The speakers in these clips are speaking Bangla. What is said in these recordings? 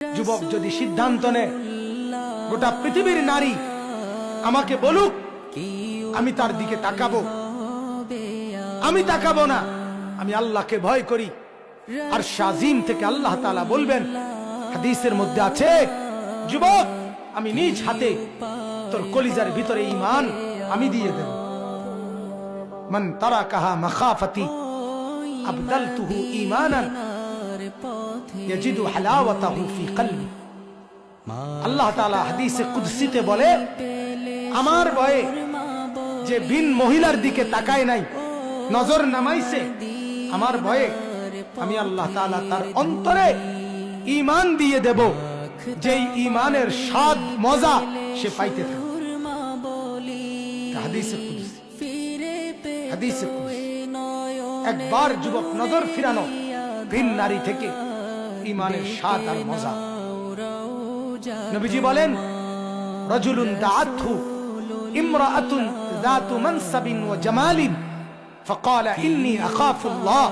যুবক যদি সিদ্ধান্ত নেয়, গোটা পৃথিবীর নারী আমাকে বলুক, আমি তার দিকে তাকাবো। আমি তাকাবো না। আমি আল্লাহকে ভয় করি। আর শাজিম থেকে আল্লাহ তাআলা বলবেন, হাদিসের মধ্যে আছে, যুবক, আমি নিজ হাতে তোর কলিজার ভিতরে ঈমান আমি দিয়ে দেব। মান তারা কাহা মাখাফাতি, আবদালতুহু ঈমানান ইয়াজিদু হালাওয়াতাহু ফি কলবি। আল্লাহ তাআলা হাদিসে কুদসিতে বলে, আমার ভয়ে যে ভিন মহিলার দিকে তাকায় নাই, নজর নামাইছে, আমার ভয়ে আমি আল্লাহ তার অন্তরে দিয়ে দেব স্বাদ, মজা সে পাইতে থাকে। একবার যুবক নজর ফিরানো ভিন নারী থেকে ঈমানের স্বাদ আর মজা নবীজি বলেন রজুলুন দাআতহু ইমরাআতুন যাতু মানসাবিন ওয়া জামালিন فقال إني أخاف الله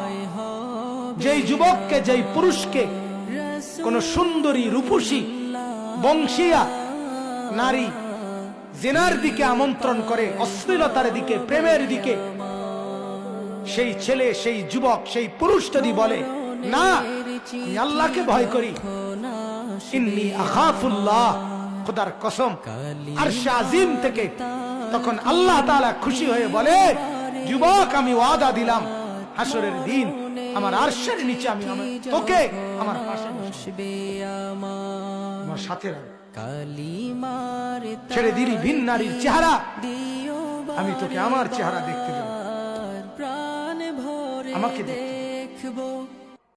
যেই যুবককে যেই পুরুষকে কোন সুন্দরী রূপসী বংশীয়া নারী জেনার দিকে আমন্ত্রণ করে অশ্লীলতার দিকে প্রেমের দিকে সেই ছেলে সেই যুবক সেই পুরুষ যদি বলে না আল্লাহকে ভয় করি। ইন্নি আখাফুল্লাহ, খোদার কসম। আর থেকে তখন আল্লাহ তাআলা খুশি হয়ে বলে, যুবক, আমি ওয়াদা দিলাম হাসরের দিন আমার আরশের নিচে আমি তোকে আমার পাশে। আমার সাথে ছেড়ে দিলি ভিন নারীর চেহারা। আমি তোকে আমার চেহারা দেখতে ভরে আমাকে দেখব